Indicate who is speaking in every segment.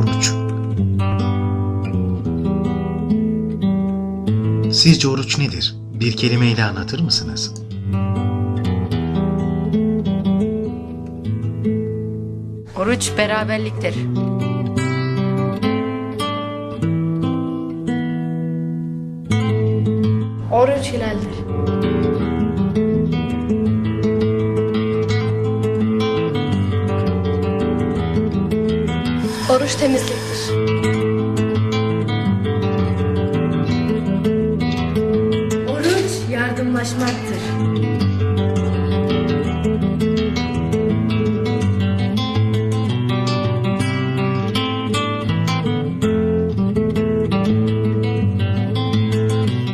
Speaker 1: Oruç. Sizce oruç nedir? Bir kelimeyle anlatır mısınız?
Speaker 2: Oruç beraberliktir.
Speaker 3: Oruç hilaldir. Oruç temizliktir. Oruç yardımlaşmaktır.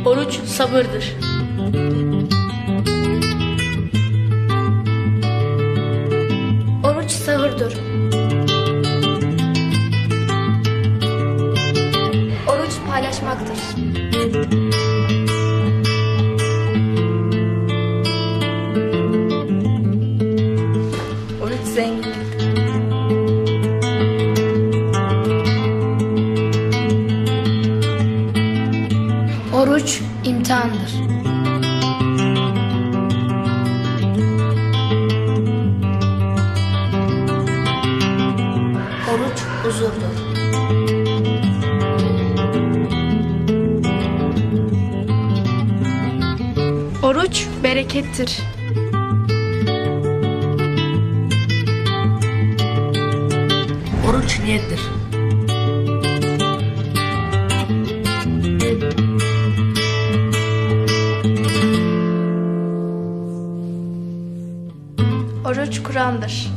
Speaker 3: Oruç sabırdır. Oruç sahurdur. Paylaşmaktır.
Speaker 2: Oruç.
Speaker 3: Oruç imtihandır. Oruç huzurdur. Oruç berekettir.
Speaker 2: Oruç niyettir.
Speaker 3: Oruç Kur'an'dır.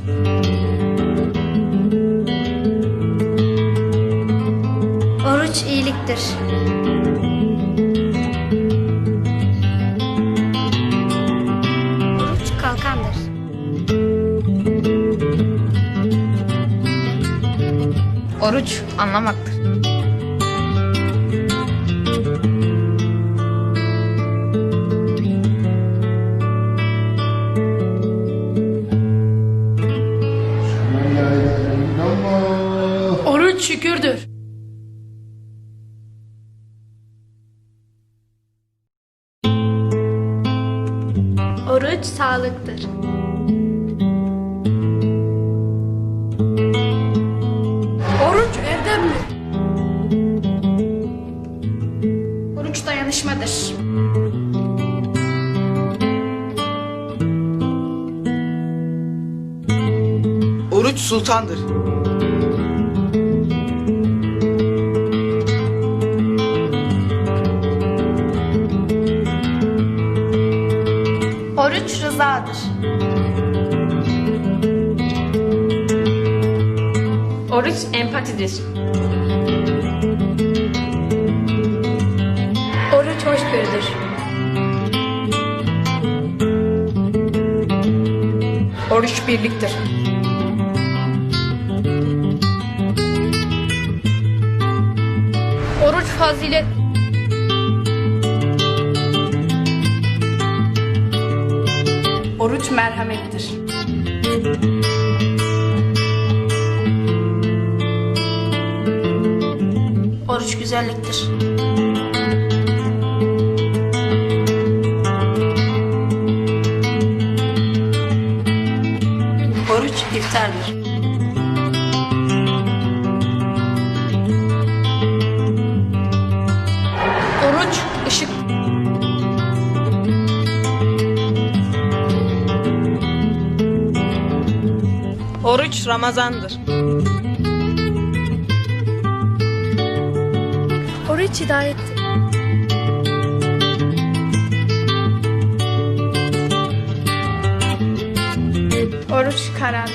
Speaker 3: Oruç iyiliktir. Oruç
Speaker 2: anlamaktır.
Speaker 3: Oruç şükürdür. Oruç sağlıktır. Oruç dayanışmadır.
Speaker 4: Oruç sultandır.
Speaker 3: Oruç rızadır.
Speaker 2: Oruç empatidir.
Speaker 3: Oruç
Speaker 2: birliktir.
Speaker 3: Oruç fazilet.
Speaker 2: Oruç merhamettir.
Speaker 3: Oruç güzelliktir.
Speaker 2: İftardır.
Speaker 3: Oruç ışık.
Speaker 2: Oruç Ramazandır.
Speaker 3: Oruç hidayettir. Oruç karanlık.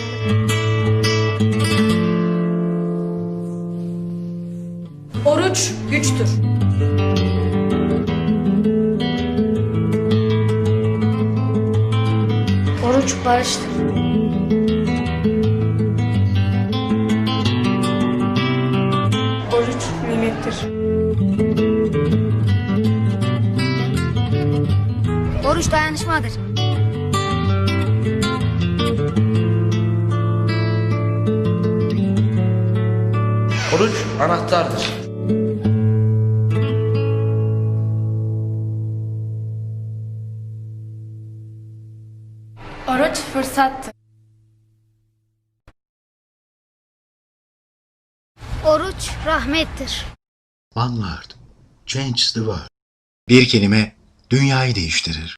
Speaker 2: Oruç güçtür.
Speaker 3: Oruç barıştır.
Speaker 2: Oruç nimettir.
Speaker 3: Oruç dayanışmadır.
Speaker 4: Anahtardır.
Speaker 5: Oruç fırsattır. Oruç rahmettir.
Speaker 1: One word. Change the world. Bir kelime dünyayı değiştirir.